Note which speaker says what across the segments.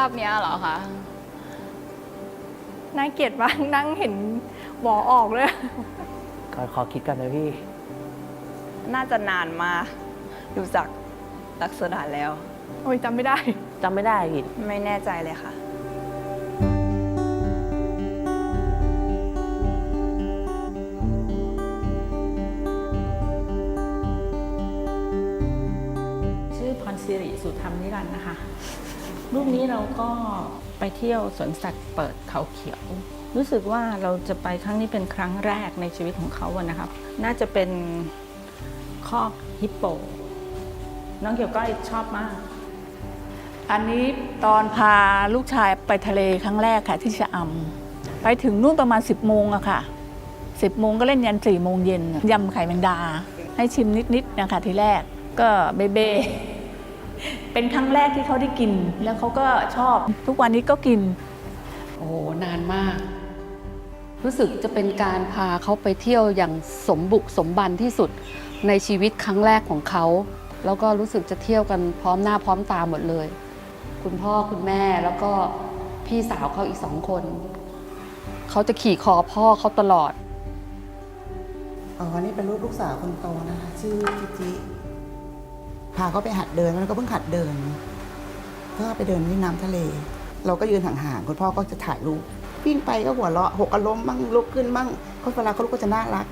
Speaker 1: าพเนี้ยเหรอคะ
Speaker 2: น่าเกลียดมากนั่งเห็นหวอออกเลย
Speaker 3: ขอขอคิดกันนะพี่
Speaker 1: น่าจะนานมาดูจากลักษณะแล้ว
Speaker 2: โอ้ยจำไม่ได้
Speaker 3: จำไม่ได้พี่
Speaker 1: ไม่แน่ใจเลยค่ะ
Speaker 4: ชื่อพรสิริสุธรรมนิรันดร์นะคะ รูปนี้เราก็ไปเที่ยวสวนสัตว์เปิดเขาเขียว รู้สึกว่าเราจะไปครั้งนี้เป็นครั้งแรกในชีวิตของเขาอะนะครับ น่าจะเป็นคอกฮิปโป น้องเกี่ยวก้อยชอบมาก
Speaker 5: อันนี้ตอนพาลูกชายไปทะเลครั้งแรกค่ะที่ชะอำไปถึงนู่นประมาณ 10โมงอะค่ะ10โมงก็เล่นยัน4โมงเย็นยำไข่แมงดา ให้ชิมนิดๆนะคะทีแรกก็เบเบ เป็นครั้งแรกที่เขาได้กิน แล้วเขาก็ชอบทุกวันนี้ก็กิน
Speaker 6: โอ้โหนานมาก รู้สึกจะเป็นการพาเขาไปเที่ยวอย่างสมบุกสมบันที่สุดในชีวิตครั้งแรกของเขา แล้วก็รู้สึกจะเที่ยวกันพร้อมหน้าพร้อมตาหมดเลย คุณพ่อคุณแม่แล้วก็พี่สาวเขาอีกสองคน เขาจะขี่คอพ่อเขาตลอด
Speaker 7: อ๋อ นี่เป็นลูกลูกสาวคนโตนะคะ ชื่อจิจิ พาเขาไปหัดเดินแล้วก็เพิ่งหัดเดินก็ไปเดินที่น้ำทะเล เราก็ยืนห่างๆคุณพ่อก็จะถ่ายรูปวิ่งไปก็หัวเราะหกอารมณ์มั่งลุกขึ้นมั่งเขาเวลาเขาลุกก็จะน่ารัก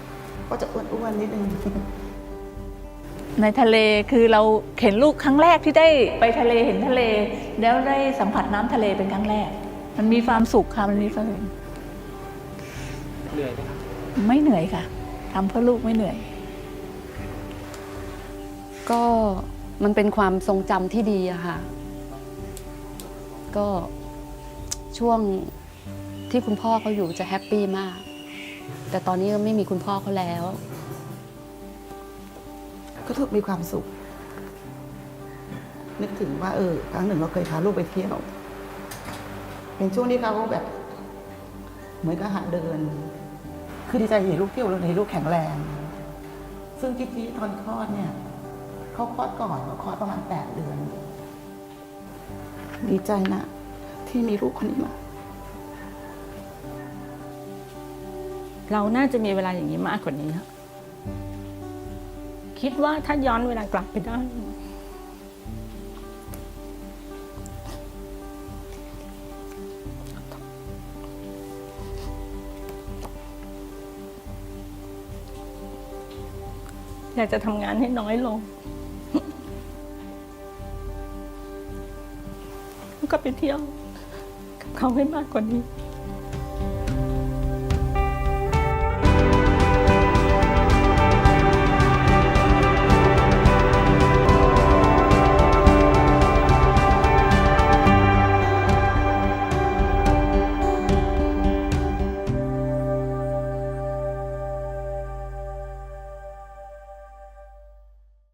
Speaker 7: ก็จะอ้วนๆนิดนึง
Speaker 5: ในทะเลคือเราเห็นลูกครั้งแรกที่ได้ไปทะเลเห็นทะเล แล้วได้สัมผัสน้ำทะเลเป็นครั้งแรก มันมีความสุขค่ะมันมีความสุข
Speaker 3: เหนื่อยไหมครับ
Speaker 5: ไม่เหนื่อยค่ะทำเพื่อลูกไม่เหนื่อย
Speaker 6: ก็ มันเป็นความทรงจำที่ดีอะค่ะ ก็ช่วงที่คุณพ่อเขาอยู่จะแฮปปี้มาก แต่ตอนนี้ก็ไม่มีคุณพ่อเขาแล้ว
Speaker 7: ก็ถูกมีความสุข นึกถึงว่าเออครั้งหนึ่งเราเคยพาลูกไปเที่ยว เป็นช่วงที่เขาแบบ เหมือนกับหัดเดิน คือดีใจเห็นลูกเที่ยวแล้วเห็นลูกแข็งแรง ซึ่งจิจิตอนคลอดเนี่ย เขาคลอดก่อนเขาคลอดประมาณแปดเดือน ดีใจนะ ที่มีลูกคนนี้มา
Speaker 4: เราน่าจะมีเวลาอย่างนี้มากกว่านี้ครับคิดว่าถ้าย้อนเวลากลับไปได้ อยากจะทำงานให้น้อยลง ก็ไปเที่ยวกับเขาให้มากกว่านี้